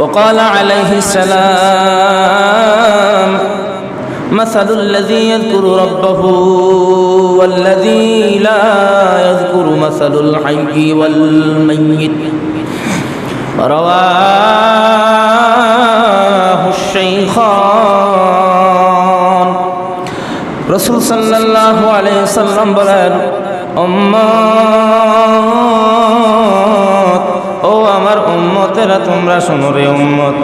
وقال عليه السلام مثل الذي يذكر ربه والذي لا يذكر مثل الحي والميت رواه الشيخان রসুল সাল্লাহ আলাইসাল্লাম বলেন উম্মত উম্মতেরা তোমরা শোনো রে উম্মত।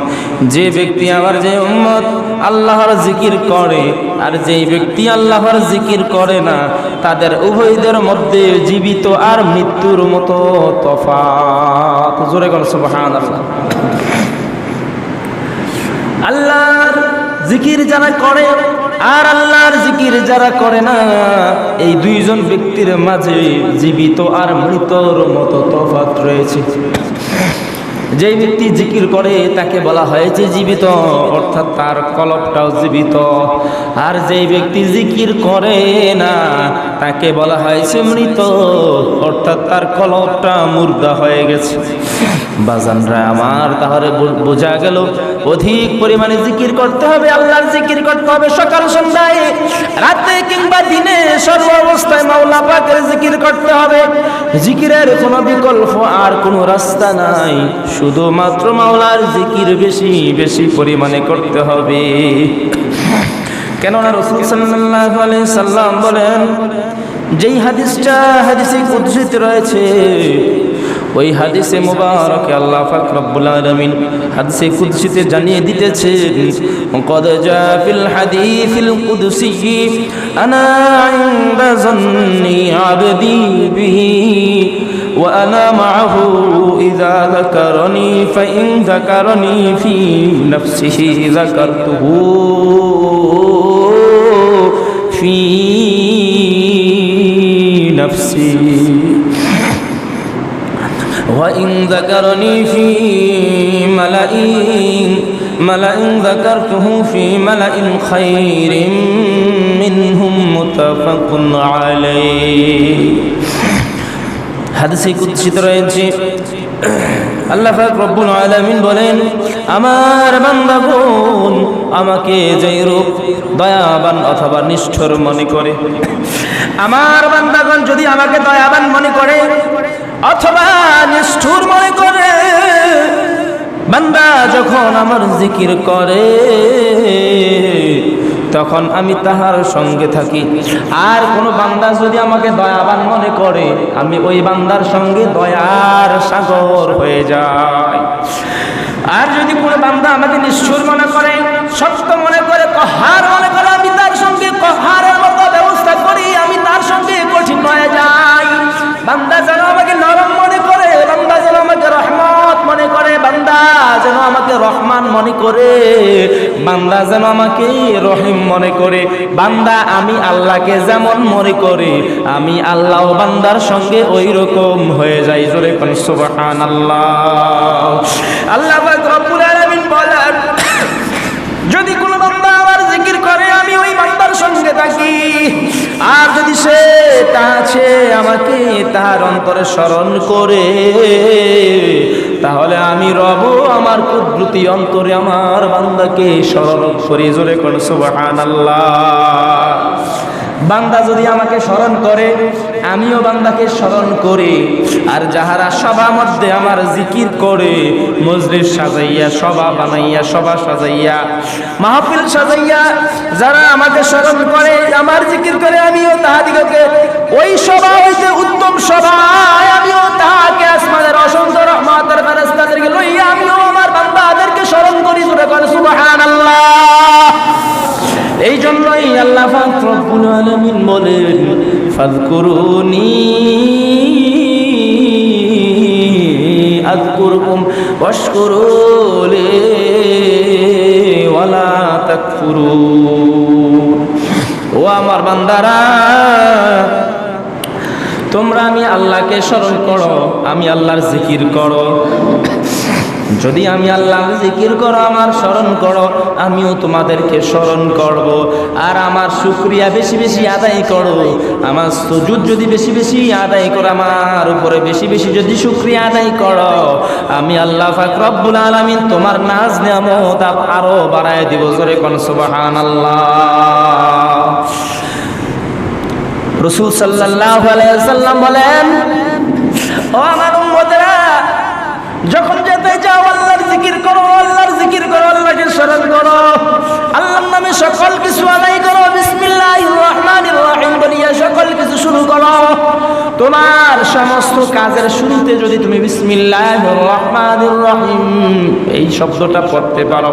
যে ব্যক্তি আমার যে উম্মত আল্লাহর জিকির করে, আর যেই ব্যক্তি আল্লাহর জিকির করে না, তাদের উভয়দের মধ্যে জীবিত আর মৃত্যুর মতো তফাৎ। জোরে কর সুবহানাল্লাহ। আল্লাহর জিকির যারা করে আর আল্লাহর জিকির যারা করে না, এই দুইজন ব্যক্তির মাঝে জীবিত আর মৃতর মতো তফাত রয়েছে। যেই ব্যক্তি জিকির করে, তাকে বলা হয়েছে জীবিত, অর্থাৎ তার কলপটাও জীবিত। আর যেই ব্যক্তি জিকির করে না, তাকে বলা হয়েছে মৃত, অর্থাৎ তার কলপটা মুর্দা হয়ে গেছে। বাজানরা, আমার তাহলে বোঝা গেল অধিক পরিমাণে জিকির করতে হবে, আল্লাহর জিকির করতে হবে সকাল সন্ধ্যায়, রাতে কিংবা দিনে সর্ব অবস্থায় মাওলা পাকের জিকির করতে হবে। জিকিরের কোনো বিকল্প আর কোনো রাস্তা নাই, শুধুমাত্র মাওলার জিকির বেশি বেশি পরিমাণে করতে হবে। কেননা রসুল সাল্লাল্লাহু আলাইহি সাল্লাম বলেন, যেই হাদিসটা, হাদিসে কুদসিত রয়েছে ওই হাদিসে মুবারকে আল্লাহ পাক রব্বুল আলামিন হাদিসে কুদসিতে জানিয়ে দিতেছেন কদ জা ফিল হাদিসিল কুদসি আনা ইনদা জান্নি আবদি বিহি ওয়া আনা মাআহু ইযা যাকারনি ফা ইন যাকারনি ফি নাফসিহি যাকারতুহু ফি নাফসি। وإن ذكرني في ملأ ملأ ذكرته في ملأ خير منهم متفق عليه হাদিসে কুৎসিত রয়েছে আল্লাহ পাক রব্বুল আলামিন বলেন আমার বান্দাগণ আমাকে যেই রূপ দয়াবান অথবা নিষ্ঠুর মনে করে আমার বান্দাগণ যদি আমাকে দয়াবান মনে করে অথবা নিষ্ঠুর মনে করে, বান্দা যখন আমার জিকির করে, তখন আমি তাহার সঙ্গে থাকি। আর কোনো বান্দা যদি আমাকে দয়াবান মনে করে, আমি ওই বান্দার সঙ্গে দয়ার সাগর হয়ে যাই। আর যদি কোনো বান্দা আমাকে নিষ্ঠুর মনে করে সত্য মনে করে, কহার মনে করে, আমি তার সঙ্গে কহারের মতো ব্যবস্থা করি, আমি তার সঙ্গে কঠিন হয়ে যাই। বান্দা যেন যেন আমাকে রহমান মনে করে, বান্দা যেন আমাকে রহিম মনে করে, বান্দা আমি আল্লাহকে যেমন মনে করে, আমি আল্লাহ বান্দার সঙ্গে ওই রকম হয়ে যাই। জোরে সুবহান আল্লাহ আল্লাহ পাক রব্বুল আলামিন বলেন যদি কোনো বান্দা আমার জিকির করে আমি ওই বান্দার সঙ্গে থাকি আর যদি সে আছে আমাকে তার অন্তরে স্মরণ করে, তাহলে আমি রব আমার কুদ্রুতি অন্তরে আমার বান্দাকে স্মরণ করে। জোরে কোন সুবহান বান্দা যদি আমাকে স্মরণ করে, আমিও বান্দাকে স্মরণ করি। আর যাহারা সভা মধ্যে আমার জিকির করে, মজলিস সাজাইয়া, সভা বানাইয়া, সভা সাজাইয়া, মাহফিল সাজাইয়া, যারা আমাকে স্মরণ করে, আমার জিকির করে, আমিও তাহাদিগকে আলামিন বলেন, ফাযকুরুনি আযকুরকুম ওয়াশকুরুলি ওয়ালা তাকফুরুন ও আমার বান্দারা, তোমরা আমি আল্লাহকে স্মরণ করো, আমি আল্লাহর জিকির করো। যদি আমি আল্লাহ জিকির করো, আমার স্মরণ করো, আমিও তোমাদেরকে স্মরণ করব। আর আমার শুক্রিয়া বেশি বেশি আদায় করো। আমার সুজুদ যদি বেশি বেশি আদায় করো, আমার উপরে বেশি বেশি যদি শুক্রিয়া আদায় করো, আমি আল্লাহ পাক রব্বুল আলামিন তোমার নাজ নিয়ামত আরও বাড়ায় দিব। জোরে কোন সুবহানাল্লাহ। রসুল আলাইহি সাল্লাম বলেন, ও আমার উম্মতেরা, যখন যেতে চাও জিকির করো, আল্লাহকে স্মরণ করো। আল্লাহর নামে সকল কিছু আদায় করো। এই শব্দটা পড়তে পারো,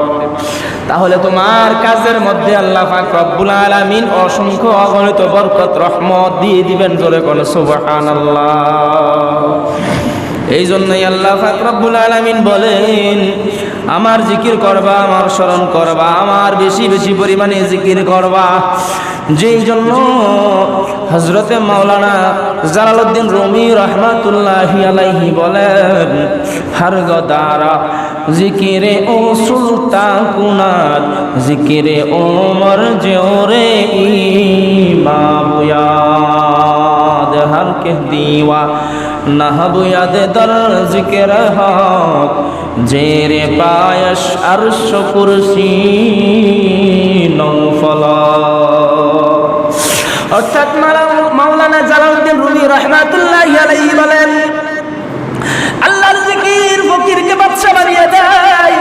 তাহলে তোমার কাজের মধ্যে আল্লাহ রব্বুল আলামিন অসংখ্য অগণিত বরকত, রহমত দিয়ে দিবেন জোরে কোন সুবহানাল্লাহ। এই জন্যই আল্লাহ পাক রব্বুল আলামিন বলেন আমার জিকির করবা, আমার স্মরণ করবা, আমার বেশি বেশি পরিমাণে জিকির করবা। যেই জন্য হজরতে মাওলানা জালালউদ্দিন রুমি রহমাতুল্লাহি আলাইহি বলেন, হর গদারা জিকিরে ও সুলতা কুনার জিকিরে ওমর জোরে ইমাবুয়াদ হর কে দিওয়া। নহব ইয়াদ দর জিকির হক, জেরে পায়স আরশ কুরসি নৌফলা অর্থাৎ মাওলানা জালালউদ্দিন রুমি রহমাতুল্লাহ আলাইহি বলেন, আল্লাহর জিকির ফকিরকে বাদশা বানিয়ে দেয়।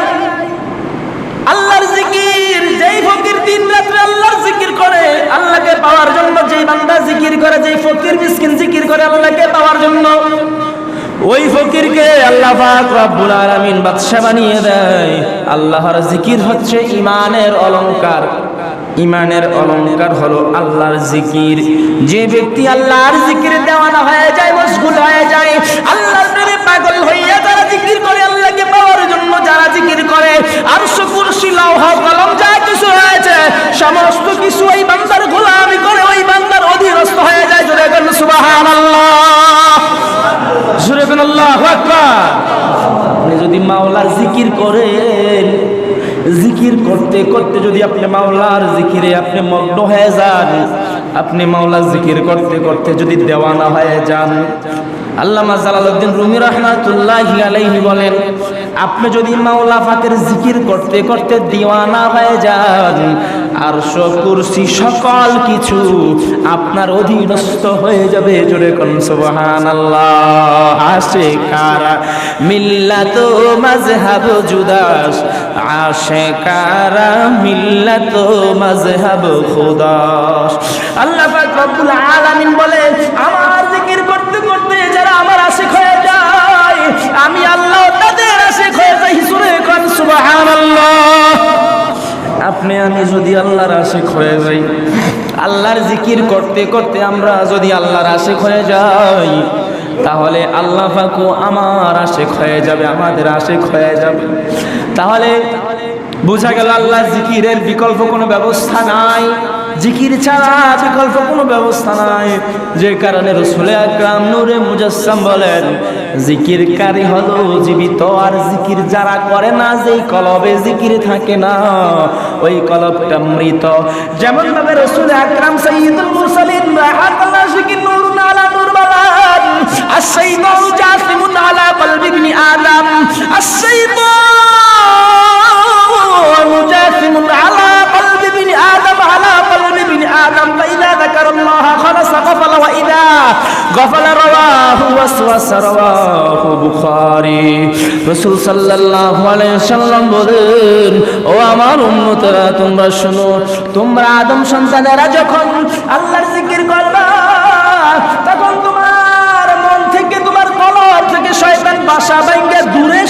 আল্লাহর জিকির, যেই ফকির দিন রাত্রে আল্লাহর জিকির করে, আল্লাহকে পাওয়ার জন্য যেই বান্দা জিকির করে যেই ফকির মিসকিন জিকির করে আল্লাহকে পাওয়ার জন্য ওই ফকিরকে আল্লাহ পাক রব্বুল আলামিন বাদশা বানিয়ে দেয়। আল্লাহর জিকির হচ্ছে ইমানের অলংকার। ইমানের অলংকার হলো আল্লাহর জিকির। যে ব্যক্তি আল্লাহর জিকির দেওয়ানা হয়ে যায় মশগুল হয়ে যায়, আল্লাহর প্রেমে পাগল হইয়া যারা জিকির করে যারা জিকির করে আর কুরসি লৌহ কলম যা কিছু হয়েছে। সমস্ত কিছু ওই বান্দার গোলামি করে ওই বান্দার অধীনস্থ হয়ে যায়। জোরে গেল সুবহানাল্লাহ। জোরে গেল আপনি যদি মাওলার জিকির করেন, জিকির করতে করতে যদি আপনি মাওলার জিকিরে আপনি মগ্ন হয়ে যান, আপনি মাওলার জিকির করতে করতে যদি দেওয়ানা হয়ে যান, আল্লামা জালালউদ্দিন রুমি রহমাতুল্লাহি আলাইহি বলেন আপনি যদি মাওলা পাকের জিকির করতে করতে দিওয়ানা হয়ে যান, আর কুরসি সকল কিছু আপনার অধীনস্থ হয়ে যাবে। জোরে কোন সুবহানাল্লাহ। আসে কারা? মিল্লাত মাযহাব জুদাস। আসে কারা? মিল্লাত মাযহাব খুদাস। আল্লাহ পাক রব্বুল আলামিন বলে আমার জিকির করতে করতে যারা আমার আশিক হয়ে আপনি আমি যদি আল্লাহর আশেক হয়ে যাই, আল্লাহর জিকির করতে করতে আমরা যদি আল্লাহর আশেক হয়ে যাই, তাহলে আল্লাহ পাকু আমার আশেক হয়ে যাবে, আমাদের আশেক হয়ে যাবে। তাহলে বোঝা গেল আল্লাহ জিকিরের বিকল্প কোনো ব্যবস্থা নাই। জিকির ছাড়া বিকল্প কোনো ব্যবস্থা নাই। যে কারণে রসুলে আকরাম নূরে মুজাসসাম বলেন জিকির কারি হলো জীবিত আর জিকির যারা করে না, যেই কলবে জিকির থাকে না, ওই কলবটা মৃত। যেমন ভাবে রসুল আকরাম সাইয়্যিদুল মুরসালিন রাহাতুল্লাহ জিকির নূরুন আলা নূর বালান আশ-শাইতান জাসিমুন আলা আদম। আলা গফলা ওয়া ইদা। গফলা রাওয়াহু ওয়াসওয়াসা, রাওয়াহু বুখারী। রাসূল সাল্লাল্লাহু আলাইহি সাল্লাম বলেন, ও আমার উম্মতরা, তোমরা শোনো, তোমরা আদম সন্তানেরা যখন আল্লাহর জিকির করবা, তখন তোমার মন থেকে, তোমার কলব থেকে শয়তান বাসা বাইঙ্গে দূরে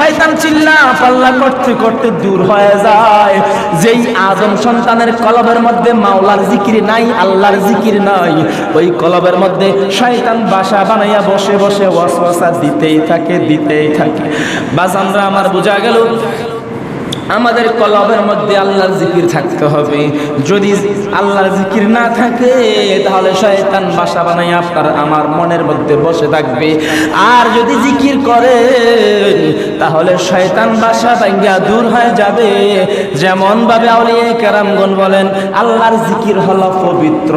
শয়তান চিল্লা পাল্লা করতে করতে দূর হয়ে যায়। যেই আদম সন্তানের কলবের মধ্যে মাওলার জিকির নাই, আল্লাহর জিকির নাই, ওই কলবের মধ্যে শয়তান বাসা বানাইয়া বসে বসে ওয়াসওয়াসা দিতেই থাকে দিতেই থাকে। বাস আমরা আমার বোঝা গেল, আমাদের কলবের মধ্যে আল্লাহর জিকির থাকতে হবে। যদি আল্লাহর জিকির না থাকে, তাহলে শয়তান বাসা বানাই আপনার আমার মনের মধ্যে বসে থাকবে। আর যদি জিকির করে তাহলে শয়তান বাসা ভাঙ্গা দূর হয়ে যাবে। যেমন ভাবে আউলিয়া কেরামগণ বলেন, আল্লাহর জিকির হলো পবিত্র।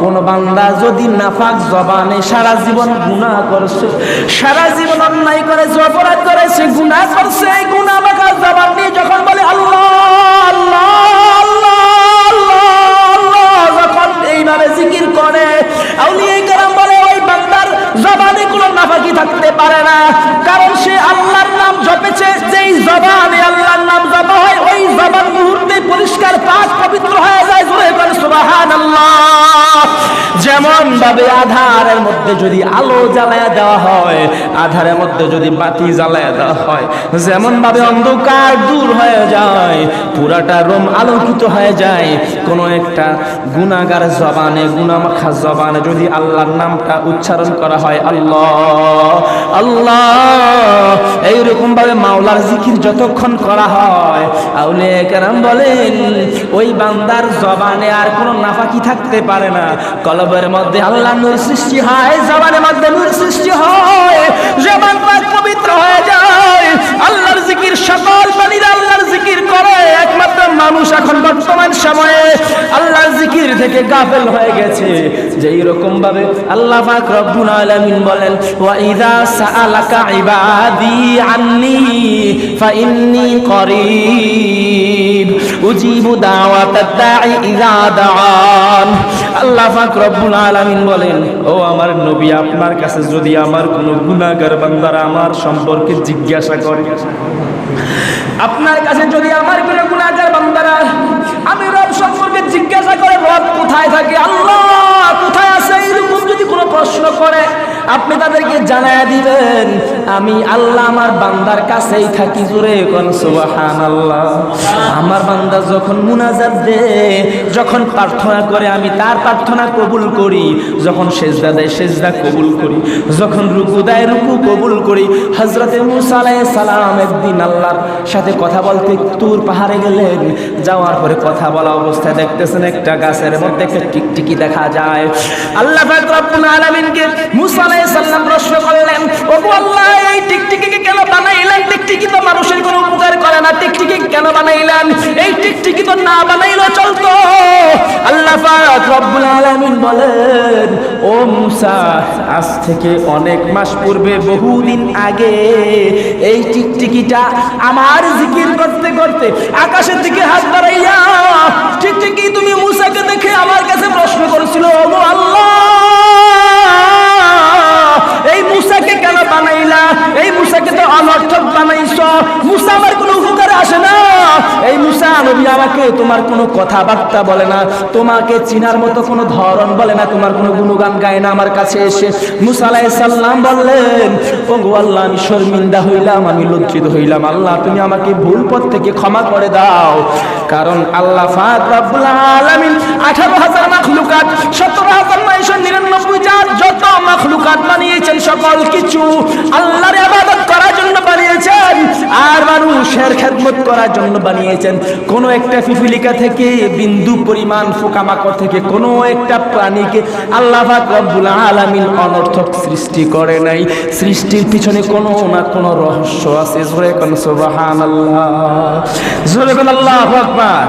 কোন বান্দা যদি নাফাক জবানে সারা জীবন গুনাহ করছে, সারা জীবন অন্যায় করে অপরাধ করেছে, গুনাহ করছে, এই গুনাহ মাখা জবান নিয়ে যখন বলে আল্লাহ আল্লাহ আল্লাহ আল্লাহ, যখন এইভাবে জিকির করে, আউলিয়া কেরাম জবানে কোনো নাফাকি থাকতে পারে না। কারণ সে আল্লাহর নাম জপেছে, যেই জবানে আল্লাহর নাম জপ হয়, ওই জবান মুহূর্তে পরিষ্কার, পাক, পবিত্র হয়ে যায়। জোরে করে সুবহানাল্লাহ। যেমন ভাবে আধারের মধ্যে যদি আলো জ্বালায়া দেওয়া হয়, আধারের মধ্যে যদি বাতি জ্বালায়া দেওয়া হয় যেমন ভাবে অন্ধকার দূর হয়ে যায়, পুরাটা রোম আলোকিত হয়ে যায়, কোন একটা গুনাগার জবানে গুনামাখা জবানে যদি আল্লাহর নামটা উচ্চারণ করা হয়, আল্লাহ। আল্লাহ। এইরকম ভাবে মাওলার জিকির যতক্ষণ করা হয় আউলে কেরাম বলেন, ওই বান্দার জবানে আর কোনো নাফাকি থাকতে পারে না। কলবের মধ্যে আল্লাহ নূর সৃষ্টি হয়, জবানের মধ্যে নূর সৃষ্টি হয়। জবান পবিত্র হয়ে যায়। আল্লাহর জিকির সকল প্রাণীরা আল্লাহর জিকির করে, একমাত্র মানুষ এখন বর্তমান সময়ে আল্লাহর জিকির থেকে গাফেল হয়ে গেছে। যে এরকম ভাবে আল্লাহ পাক রব্বুল আলামিন বলেন, ওয়া ইযা সাআলাকা ইবাদি আন্নি ফাইন্নী করিব। উজিবু দাওয়াতাদ দাঈ ইযা দাআন। আল্লাহ পাক রব্বুল আলামিন বলেন, ও আমার নবী, আপনার কাছে যদি আমার কোনো গুনাহগার বান্দারা আমার সম্পর্কে জিজ্ঞাসা করে, আপনার কাছে যদি আমার কোনো গুনাহগার বান্দারা আমি রব সম্পর্কে জিজ্ঞাসা করে, রব কোথায় থাকে? আল্লাহ কোথায় আছে? এরকম যদি কোনো প্রশ্ন করে, আপনি তাদেরকে জানায় দিবেন। আমি আল্লাহ আমার বান্দার কাছেই থাকি জোরে কোন সুবহানাল্লাহ। আমার বান্দা যখন মুনাজাত দে, যখন প্রার্থনা করে, আমি তার প্রার্থনা কবুল করি। যখন সেজদা দেয়, সেজদা কবুল করি। যখন রুকু দেয়, রুকু কবুল করি। হজরতে মুসা আলাইহিস সালাম একদিন আল্লাহর সাথে কথা বলতে তুর পাহাড়ে গেলেন। যাওয়ার পরে কথা বলা অবস্থায় দেখতেছেন একটা গাছের মধ্যে একটা টিকটিকি দেখা যায়। আল্লাহ রব্বুল আলামিনকে মুসা আলাইহিস প্রশ্ন করলেন, ওগো আল্লাহ কেন তো মানুষের কোনো উপকার করে না। টিকটিকি কেন বানাইলেন? এই টিকটিকি না বলেন, ও আজ থেকে অনেক মাস পূর্বে, বহুদিন আগে এই টিকটিকিটা আমার জিকির করতে করতে আকাশের দিকে হাত বাড়াইয়া টিকটিকি তুমি মুসাকে দেখে আমার কাছে প্রশ্ন করেছিল ওগো আল্লাহ মুসাকে কেন বানাইলা? এই মুসাকে তো অনর্থক বানাইছ। মুসা আমার কোনো আসে না। এই মুসা নবী আমাকে তোমার কোনো কথাবার্তা বলে না, তোমাকে চিনার মতো কোনো ধরন বলে না, তোমার কোনো গুণগান গায় না আমার কাছে এসে। মুসা আলাইহিস সালাম বললেন ও গো আল্লাহ, আমি শর্মিন্দা হইলাম, আমি লজ্জিত হইলাম। আল্লাহ, তুমি আমাকে ভুল পথ থেকে ক্ষমা করে দাও। কারণ আল্লাহ ফাক রব্বুল আলামিন 18000 মাখলুকাত 17999 জাত যত মাখলুকাত বানিয়েছেন সকল কিছু, আল্লাহর ইবাদত করার জন্য বানিয়েছেন আর মানুষের খেদমত জন্য বানিয়েছেন। কোনো একটা পিপিলিকা থেকে বিন্দু পরিমাণ পোকামাকড় থেকে কোনো একটা প্রাণীকে আল্লাহ রব্বুল আলামিন অনর্থক সৃষ্টি করে নাই। সৃষ্টির পিছনে কোনো না কোনো রহস্য আছে। জোরে কোন সুবহানাল্লাহ। জোরে কোন আল্লাহু আকবার।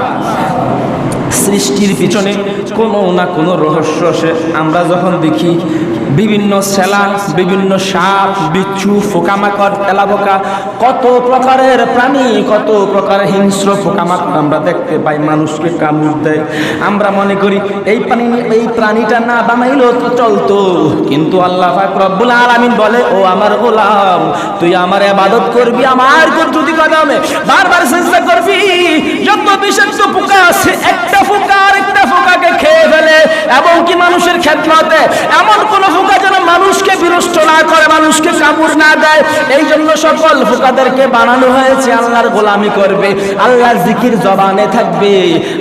সৃষ্টির পিছনে কোনো না কোনো রহস্য আছে আমরা যখন দেখি বিভিন্ন সেলা বিভিন্ন সাপ, বিচ্ছু, পোকামাকড়, তেলাপোকা, কত প্রকারের প্রাণী, কত প্রকারের হিংস্র পোকামাকড় আমরা দেখতে পাই, মানুষকে কামড় দেয়। আমরা মনে করি, এই প্রাণী, এই প্রাণীটা না বানাইলেও তো চলতো। কিন্তু আল্লাহ রব্বুল আলামিন বলে, ও আমার গোলাম, তুই আমার ইবাদত করবি, আমার যদি কদমে বারবার চেষ্টা করবি। যত বিষাক্ত পোকা আছে একটা পোকা আরেকটা পোকাকে খেয়ে ফেলে এবং কি মানুষের খেদমতে এমন কোন পোকা যেন বিনষ্ট না করে মানুষকে কামড় না দেয় এই জন্য সকল পোকাদেরকে বানানো হয়েছে, আল্লাহর গোলামি করবে, আল্লাহর জিকির জবানে থাকবে,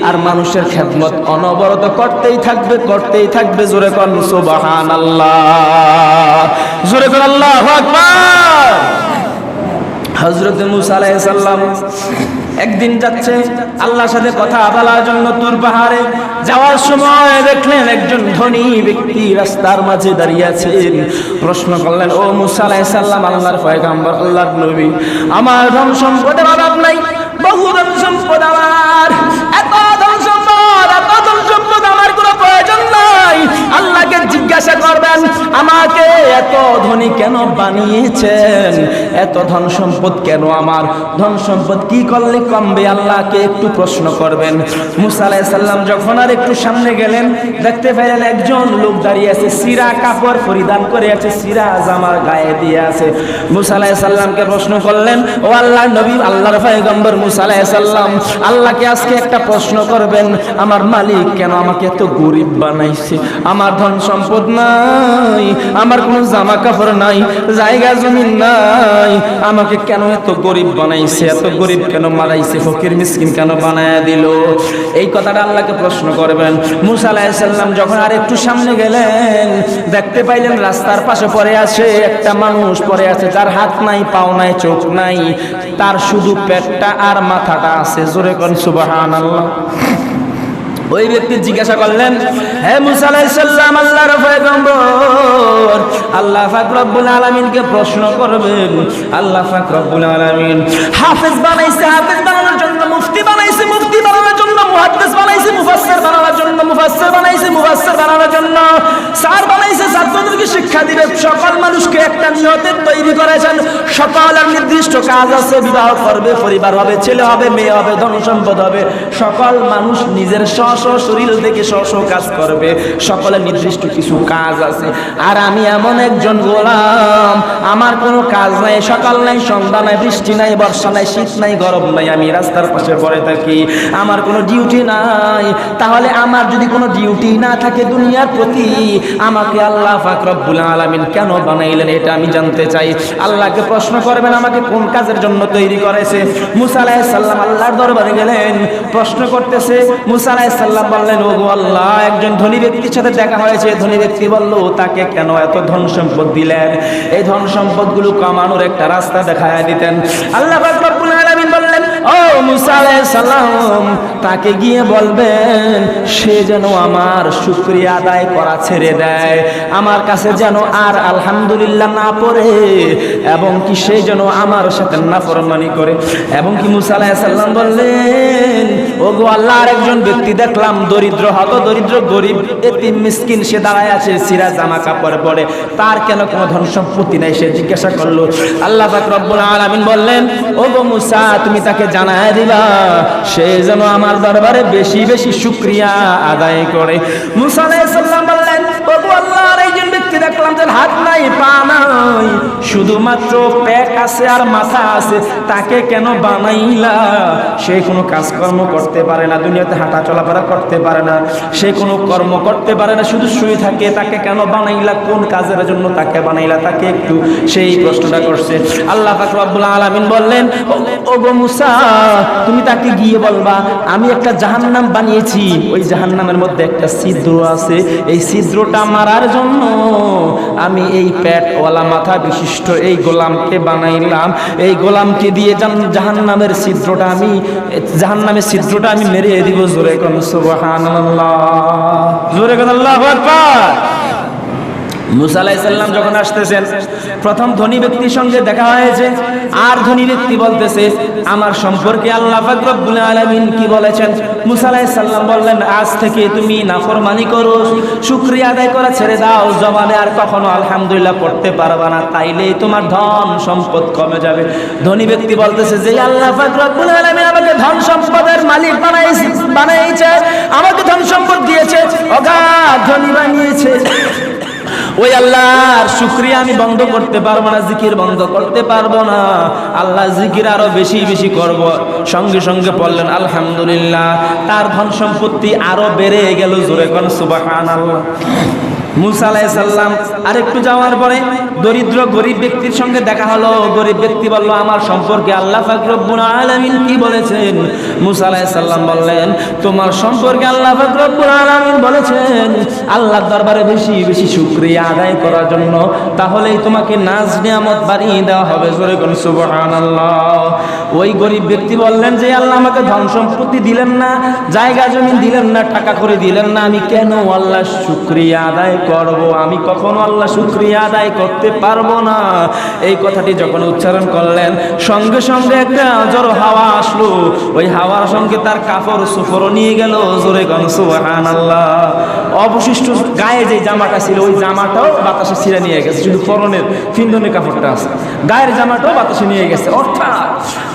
আর মানুষের খেদমত অনবরত করতেই থাকবে করতেই থাকবে, জোরে কর সুবহান আল্লাহ জোরে কর আল্লাহ হজরত মুসা আলাইসাল্লাম একদিন যাচ্ছে আল্লাহর সাথে কথা বলার জন্য তুর পাহাড়ে। যাওয়ার সময় দেখলেন একজন ধনী ব্যক্তি রাস্তার মাঝে দাঁড়িয়ে আছেন। প্রশ্ন করলেন, ও মুসা আলাইসাল্লাম আল্লাহর পয়গাম্বর, আল্লাহর নবী, আমার ধন সম্পদের অভাব নাই। বহু ধন সম্পদ আমার, এত ধন সম্পদ, এত ধন সম্পদ আমার কোনো প্রয়োজন নাই। আমাকে এত ধনী কেন বানিয়েছেন? এত ধন সম্পদ কেন আমার? ধন সম্পদ কি করলে কমবে? আল্লাহকে একটু প্রশ্ন করবেন। মুসা আলাইসাল্লাম যখন আর একটু সামনে গেলেন, দেখতে পেলেন একজন লোক দাঁড়িয়ে আছে, সিরা কাপড় পরিধান করে আছে, সিরা জামার গায়ে দিয়ে আছে। মুসা আলাইসাল্লামকে প্রশ্ন করলেন, ও আল্লাহ নবী, আল্লাহর পয়গম্বর মুসা আলাইসাল্লাম আল্লাহকে আজকে একটা প্রশ্ন করবেন, আমার মালিক কেন আমাকে এত গরিব বানাইছে? আমার ধন সম্পদ নাই। আমার কোনো জামা কাপড় নাই, জায়গা জমিন নাই। আমাকে কেন এত গরিব বানাইছে, এত গরিব কেন মারাইছে, ফকির মিসকিন কেন বানায় দিল? এই কথাটা আল্লাহকে প্রশ্ন করবেন। মুসা আলাইসাল্লাম যখন আর একটু সামনে গেলেন, দেখতে পাইলেন রাস্তার পাশে পড়ে আছে একটা মানুষ, পড়ে আছে যার হাত নাই, পাও নাই, চোখ নাই, তার শুধু পেটটা আর মাথাটা আছে। জোরে কোন সুবাহান আল্লাহ ওই ব্যক্তি জিজ্ঞাসা করলেন, হে মুসা আলাইহিসসালাম, আল্লাহর আল্লাহ পাক রব্বুল আলামিনকে প্রশ্ন করবেন, আল্লাহ পাক রব্বুল আলামিন হাফেজ বানাইছে, হাফেজ বানানোর জন্য মুফতি বানাইছে মুহাদ্দিস বানাইছে, মুফাসসির বানানোর জন্য, মুফাসসির বানাইছে, মুফাসসির বানানোর জন্য। স্যার বানাইছে ছাত্রদেরকে শিক্ষা দিবে। সকল মানুষকে একটা নিয়তে তৈরি করেছেন। নির্দিষ্ট কাজ আছে, বিবাহ করবে, পরিবার হবে, ছেলে হবে, মেয়ে হবে, ধন সম্পদ হবে। সকল মানুষ নিজের স্ব স্ব শরীর থেকে স্ব স্ব কাজ করবে। সকলের নির্দিষ্ট কিছু কাজ আছে। আর আমি এমন একজন গোলাম, আমার কোনো কাজ নাই, সকাল নাই, সন্ধ্যা নাই, বৃষ্টি নাই, বর্ষা নাই, শীত নাই, গরম নাই, আমি রাস্তার পাশে পড়ে থাকি। আমার কোনো ডিউটি নাই। তাহলে আমার যদি কোনো ডিউটি না থাকে দুনিয়ার প্রতি, আমাকে আল্লাহ পাক রব্বুল আলামিন কেন বানাইলেন এটা আমি জানতে চাই। আল্লাহকে প্রশ্ন করবেন, আমাকে কোন কাজের জন্য তৈরি করেছে? মুসা আলাইহিস সালাম আল্লাহর দরবারে গেলেন, প্রশ্ন করতেছে, মুসা আলাইহিস সালাম বললেন ও গো আল্লাহ, একজন ধনী ব্যক্তির সাথে দেখা হয়েছে। ধনী ব্যক্তি বলল, তাকে কেন এত ধন সম্পদ দিলেন? এই ধন সম্পদগুলো কমানোর একটা রাস্তা দেখায় দিতেন। আল্লাহ বললেন ও মুসা আলাইহিস সালাম, তাকে গিয়ে বলবেন, সে যেন আমার শুকরিয়া আদায় করা ছেড়ে দেয়, আমার কাছে যেন আর আলহামদুলিল্লাহ না পড়ে, এবং কি সে যেন আমার সাথে নাফরমানি করে। এবং কি মুসা আলাইহিস সালাম বললেন ও গো আল্লাহ আর একজন ব্যক্তি দেখলাম, দরিদ্র হত দরিদ্র গরিব, এতিম, মিসকিন, সে দাঁড়ায় আছে, সিরা, জামা কাপড় পরে। তার কেন কোনো ধন সম্পত্তি নাই? সে জিজ্ঞাসা করল। আল্লাহ রব্বুল আলামিন বললেন ও গো মুসা, তুমি তাকে জানায় দিবা, সে যেন আমার দরবারে বেশি বেশি শুকরিয়া আদায় করে। মুসা আলাইহিস সালাম বললেন ব্যক্তি দেখলাম হাত নাই, পা নাই। শুধুমাত্র পেট আছে আর মাথা আছে, তাকে কেন বানাইলা? সে কোনো কাজকর্ম করতে পারে না, দুনিয়াতে হাঁটা চলাফেরা করতে পারে না। সে কোনো কর্ম করতে পারে না, শুধু শুয়ে থাকে, তাকে কেন বানাইলা? কোন কাজের জন্য তাকে বানাইলা? তাকে একটু সেই প্রশ্নটা করছে। আল্লাহ পাক রব্বুল আলামিন বললেন, "ও- ও গো মুসা তুমি তাকে গিয়ে বলবা, আমি একটা জাহান্নাম বানিয়েছি। ওই জাহান্নামের মধ্যে একটা ছিদ্র আছে। এই ছিদ্রটা মারার জন্য আমি এই পেটওয়ালা মাথা বিশিষ্ট এই গোলামকে বানাইলাম। এই গোলামকে দিয়ে জাহান্নামের ছিদ্রটা আমি জাহান্নামের ছিদ্রটা আমি মেরে দিব। জোরে কোন সুবহানাল্লাহ। জোরে কোন মুসা আলাইসাল্লাম যখন আসতেছেন, প্রথম ধনী ব্যক্তির সঙ্গে দেখা হয়েছে। আর ধনী ব্যক্তি বলতেছে, আমার সম্পর্কে আল্লাহ পাক রব্বুল আলামিন কি বলেছেন? মুসা আলাইসাল্লাম বললেন, আজ থেকে তুমি নাফরমানি করো, শুকরিয়া আদায় করা ছেড়ে দাও, জবানে আর কখনো আলহামদুলিল্লাহ পড়তে পারবা না, তাইলেই তোমার ধন সম্পদ কমে যাবে। ধনী ব্যক্তি বলতেছে যে আল্লাহ পাক রব্বুল আলামিন আমাকে ধন সম্পদের মালিক বানাইছে বানাইছে, আমাকে ধন সম্পদ দিয়েছে, অগাধ ধনী বানিয়েছে। ওই আল্লাহর শুক্রিয়া আমি বন্ধ করতে পারব না, জিকির বন্ধ করতে পারব না। আল্লাহ জিকির আরও বেশি বেশি করব। সঙ্গে সঙ্গে বললেন, আলহামদুলিল্লাহ, তার ধন সম্পত্তি আরও বেড়ে গেল জোরে কোন সুবাহ আল্লাহ মুসা আলাইসাল্লাম আর যাওয়ার পরে দরিদ্র গরিব ব্যক্তির সঙ্গে দেখা হলো। গরিব ব্যক্তি বলল, আমার সম্পর্কে আল্লাহ ফাকরুল আলমিন কি বলেছেন? মুসা আলাইসাল্লাম বললেন, তোমার সম্পর্কে আল্লাহ ফাকরুল আলমিন বলেছেন, আল্লাহর দরবারে বেশি বেশি শুক্রিয়া আদায় করার জন্য। তাহলেই তোমাকে নাজ নিয়ামত বাড়িয়ে দেওয়া হবে। ওই গরিব ব্যক্তি বললেন যে, আল্লাহ আমাকে ধন সম্পত্তি দিলেন না, জায়গা জমি দিলেন না, টাকা করে দিলেন না। আমি কেন আল্লাহ শুক্রিয়া আদায় করব, আমি কখনো আল্লাহ শুক্রিয়া আদায় করতে পারব না। এই কথাটি যখন উচ্চারণ করলেন, সঙ্গে সঙ্গে একটা জোর হাওয়া আসলো। ওই হাওয়ার সঙ্গে তার কাপড় সুফরও নিয়ে গেল, জোরে সুবহান আল্লাহ অবশিষ্ট গায়ে যে জামাটা ছিল, ওই জামাটাও বাতাসে ছিঁড়ে নিয়ে গেছে, শুধু পরনের ফিন্দনের কাপড়টা আছে। গায়ের জামাটাও বাতাসে নিয়ে গেছে, অর্থাৎ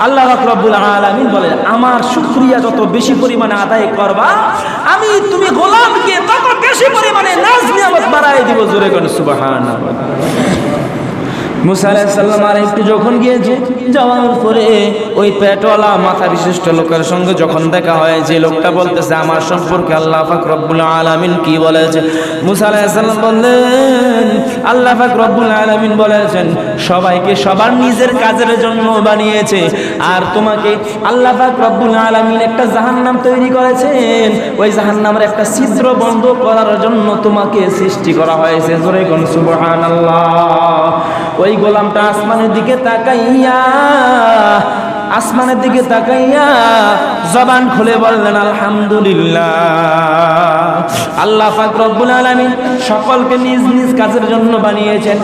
আল্লাহ রব্বুল আলামিন বলে আমার শুক্রিয়া যত বেশি পরিমাণে আদায় করবা, আমি তুমি গোলামকে তত বেশি পরিমাণে নাজ নিয়ামত বাড়াই দিব জোরে কোন সুবাহান মুসা আলাইসাল্লাম আর যখন গিয়েছে, যাওয়ার পরে ওই পেটওয়ালা মাথা বিশিষ্ট লোকের সঙ্গে যখন দেখা হয়, যে লোকটা বলতেছে, আমার সম্পর্কে আল্লাহ পাক আলামিন কি বলেছে মুসা আলাইসাল্লাম বললেন, আল্লাহ পাক রব্বুল বলেছেন, সবাইকে সবার নিজের কাজের জন্য বানিয়েছে, আর তোমাকে আল্লাহ পাক রব্বুল আলামিন একটা জাহান্নাম তৈরি করেছেন। ওই জাহান্নামের একটা ছিদ্র বন্ধ করার জন্য তোমাকে সৃষ্টি করা হয়েছে। জোরে ওই গোলামটা আসমানের দিকে তাকাইয়া, আসমানের দিকে তাকাইয়া জবান খুলে বললেন, আলহামদুলিল্লাহ। আল্লাহ পাক রব্বুল আলামিন সকলকে নিজ নিজ কাজের জন্য বানিয়েছেন।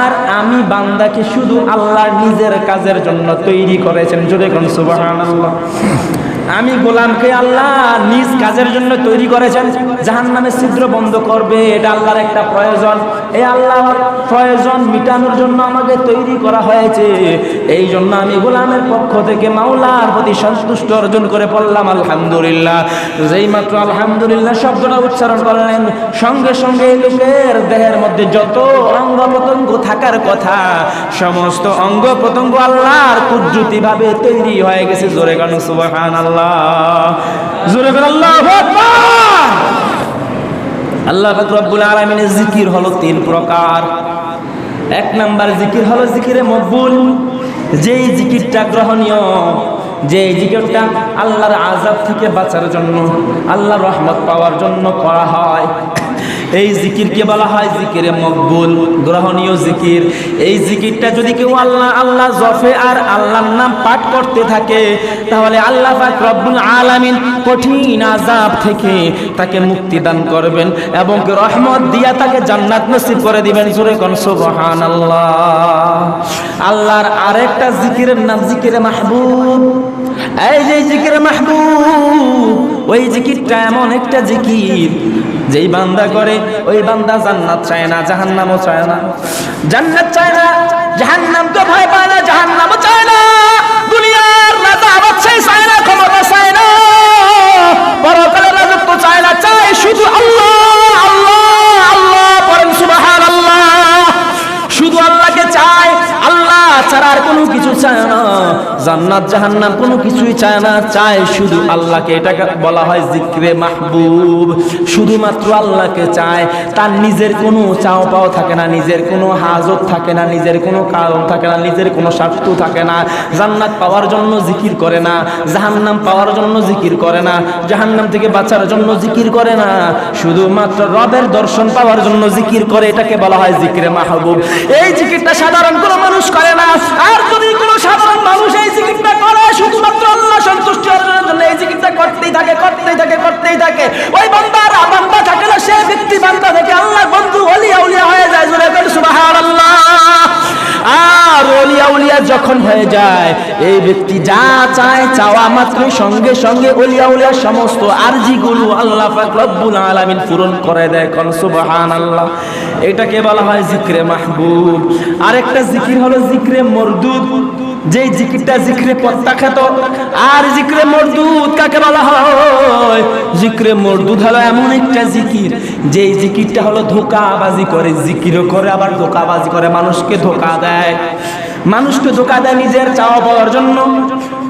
আর আমি বান্দাকে শুধু আল্লাহর নিজের কাজের জন্য তৈরি করেছেন। জোরে কোন সুবহানাল্লাহ। আমি গোলামকে আল্লাহ নিজ কাজের জন্য তৈরি করেছেন। জাহান নামে ছিদ্র বন্ধ করবে, এটা আল্লাহর একটা প্রয়োজন। এই আল্লাহর প্রয়োজন মিটানোর জন্য আমাকে তৈরি করা হয়েছে। এই জন্য আমি গোলামের পক্ষ থেকে মাওলার প্রতি সন্তুষ্ট অর্জন করে পড়লাম আলহামদুলিল্লাহ। যেই মাত্র আলহামদুলিল্লাহ শব্দটা উচ্চারণ করলেন, সঙ্গে সঙ্গে এই লোকের দেহের মধ্যে যত অঙ্গ প্রত্যঙ্গ থাকার কথা, সমস্ত অঙ্গ প্রত্যঙ্গ আল্লাহর কুদ্রুতি ভাবে তৈরি হয়ে গেছে। জোরে গান সুবহান আল্লাহ জোরে আল্লাহ আল্লাহ রব্বুল আলমিনের জিকির হলো তিন প্রকার। এক নাম্বার জিকির হলো জিকিরে মকবুল। যেই জিকিরটা গ্রহণীয় যে জিকিরটা আল্লাহর আজাব থেকে বাঁচার জন্য, আল্লাহর রহমত পাওয়ার জন্য করা হয়। এই জিকিরকে বলা হয় জিকিরে মকবুল, গ্রহণীয় জিকির। এই জিকিরটা যদি কেউ আল্লাহ আল্লাহ জফে আর আল্লাহর নাম পাঠ করতে থাকে, তাহলে আল্লাহ পাক রব্বুল আলামিন কঠিন আজাব থেকে তাকে মুক্তি দান করবেন এবং রহমত দিয়া তাকে জান্নাত নসিব করে দিবেন। জোরে কোন সুবহানাল্লাহ। আল্লাহর আরেকটা জিকিরের নাম জিকিরে মাহবুব। এই যে জিকিরে মাহবুব, ওই জিকিরটা এমন একটা জিকির যেই বান্দা করে, ওই বান্দা জান্নাত চায় না, জাহান্নামও চায় না। জান্নাত চায় না, জাহান্নাম তো ভয় পায় না, জাহান্নামও চায় না। দুনিয়ার রাজা আবার চায় না, ক্ষমতা চায় না। পরকালের রাজত্ব চায় না, চায় শুধু আল্লাহ আল্লাহ আল্লাহ, পরেন সুবাহান আল্লাহ শুধু আল্লাহকে চায়, আল্লাহ ছাড়া আর কোনো কিছু চায় না। জান্নাত, জাহান্নাম কোনো কিছুই চায় না। চায় শুধু আল্লাহকে। এটাকে বলা হয় জিক্রে মাহবুব। শুধুমাত্র আল্লাহকে চায়। তার নিজের কোনো চাও পাও থাকে না, নিজের কোনো হাজত থাকে না, নিজের কোনো কারণ থাকে না, নিজের কোনো স্বার্থ থাকে না। জান্নাত পাওয়ার জন্য জিকির করে না, জাহান্নাম পাওয়ার জন্য জিকির করে না, জাহান্নাম থেকে বাঁচার জন্য জিকির করে না। শুধুমাত্র রবের দর্শন পাওয়ার জন্য জিকির করে, এটাকে বলা হয় জিকিরে মাহবুব। এই জিকিরটা সাধারণ কোনো মানুষ করে না। আর যদি কোনো সাধারণ মানুষ এই জিকিরটা করে, শুধুমাত্র আল্লাহ সন্তুষ্টি জন্য এই জিকিরটা করতেই থাকে করতেই থাকে করতেই থাকে। ওই বান্দার বান্দা থাকে না, সে ব্যক্তি বান্দা থেকে আল্লাহ বন্ধু উলিয়া হয়ে যায়, জোরে করে আর অলিয়া উলিয়া যখন হয়ে যায়, এই ব্যক্তি যা চায় চাওয়া মাত্র সঙ্গে সঙ্গে অলিয়া সমস্ত আরজিগুলো আল্লাহ আলামিন পূরণ করে দেয়, কোন সুবহানাল্লাহ। এটাকে বলা হয় জিকরে মাহবুব। আরেকটা জিকির হলো জিকরে মরদুদ। যে জিকিরটা জিকরে খেত, আর জিকরে মরদুদ কাকে বলা হয়? জিকরে মরদুদ হলো এমন একটা জিকির যে জিকিরটা হলো ধোকাবাজি করে, জিকিরও করে, আবার ধোকাবাজি করে। মানুষকে ধোকা দেয়। মানুষকে ধোকা দেয় নিজের চাওয়া পাওয়ার জন্য।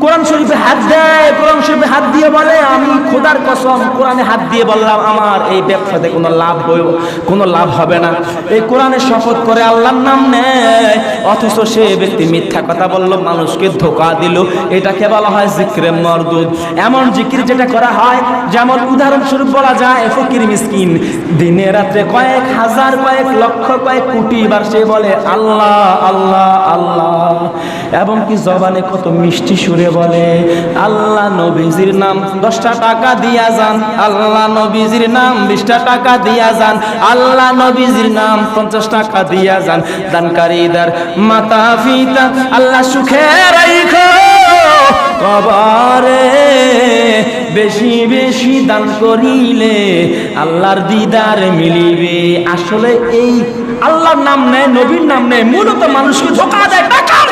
কোরআন শরীফে হাত দেয়, কোরআন শরীফে হাত দিয়ে বলে, আমি খোদার কসম, কোরআনে হাত দিয়ে বললাম, আমার এই ব্যবসাতে কোনো লাভ হইব, কোনো লাভ হবে না। এই কোরআনে শপথ করে আল্লাহর নাম নেয়, অথচ সে ব্যক্তি মিথ্যা কথা বলল, মানুষকে ধোকা দিল। এটাকে বলা হয় জিক্রে মরদুদ। এমন জিকির যেটা করা হয়, যেমন উদাহরণস্বরূপ বলা যায়, ফকির মিসকিন, দিনে রাত্রে কয়েক হাজার, কয়েক লক্ষ, কয়েক কোটি বার সে বলে, আল্লাহ আল্লাহ আল্লাহ। এবং কি জবানে কত মিষ্টি সুরে বলে, আল্লাহ নবীজির নাম দশটা টাকা দিয়া যান, আল্লাহ নবীজির নাম বিশটা টাকা দিয়া যান, আল্লাহ নবীজির নাম পঞ্চাশ টাকা দিয়া যান। দানকারীদার মাতা পিতা আল্লাহ সুখে রাইখো, কবরে বেশি বেশি দান করিলে আল্লাহর দিদার মিলিবে। আসলে এই আল্লাহর নাম নেয়, নবীর নাম নেয়, মূলত মানুষকে ধোকা দেয়।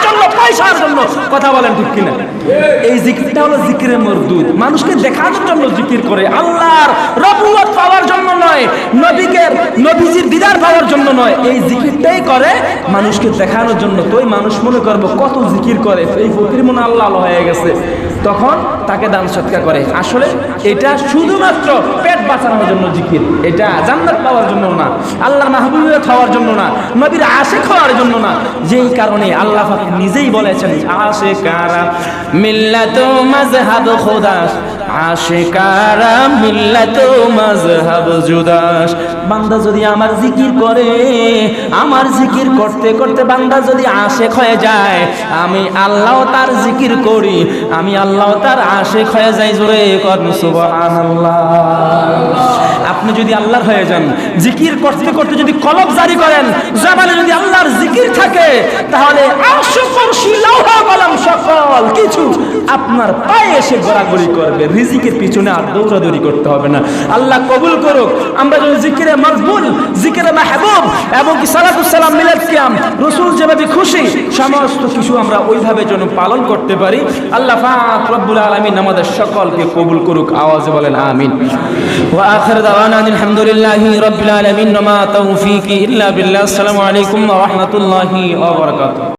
জন্য, পয়সার জন্য। কথা বলেন ঠিক কিনা? এই জিকিরটা হলো জিকিরে মরদুদ। মানুষকে দেখানোর জন্য জিকির করে। আল্লাহর রবুয়ত পাওয়ার জন্য নয়, নবীকে, নবীজির দিদার পাওয়ার জন্য নয়। এই জিকিরটাই করে মানুষকে দেখানোর জন্য। তোই মানুষ মনে করব, কত জিকির করে। এই ফকির মনে আল্লাহ হয়ে গেছে। তখন তাকে দান সৎকার করে। আসলে এটা শুধুমাত্র পেট বাঁচানোর জন্য জিকির। এটা জান্নাত পাওয়ার জন্য না, আল্লাহর মাহবুবিয়ত খাওয়ার জন্য না, নবীর আশেক হওয়ার জন্য না। যেই কারণে আল্লাহ নিজেই বলেছেন, আশেকারা মিল্লাত মাযহাব খুদাস আশেকারা মিল্লাত মাযহাব জুদাস বান্দা যদি আমার জিকির করে, আমার জিকির করতে করতে বান্দা যদি আশেক হয়ে যায়, আমি আল্লাহ তার জিকির করি, আমি আল্লাহ তার আশেখ হয়ে যাই জোরে কর সুবহানাল্লাহ। আপনি যদি আল্লাহর হয়ে যান, জিকির করতে করতে যদি কলব জারি করেন, জবানে যদি আল্লাহর জিকির থাকে, তাহলে সকল কিছু আপনার পায়ে এসে গড়াগড়ি করবে। রিজিকের পিছনে আর দৌড়াদৌড়ি করতে হবে না। আল্লাহ কবুল করুক। আমরা যদি জিকিরে মকবুল জিকিরে মাহবুব এবং সালাতুসাল্লাম মিলাদ কিয়াম, রসুল যেভাবে খুশি, সমস্ত কিছু আমরা ওইভাবে যেন পালন করতে পারি। আল্লাহ পাক রব্বুল আলামিন আমাদের সকলকে কবুল করুক। আওয়াজে বলেন, আমিন। ওয়া আখির দাওয়ানা আলহামদুলিল্লাহি রাব্বিল আলামিন ওয়া মা তাওফীকি ইল্লা বিল্লাহ আসসালামু আলাইকুম ওয়া রাহমাতুল্লাহি ওয়া বারাকাতুহু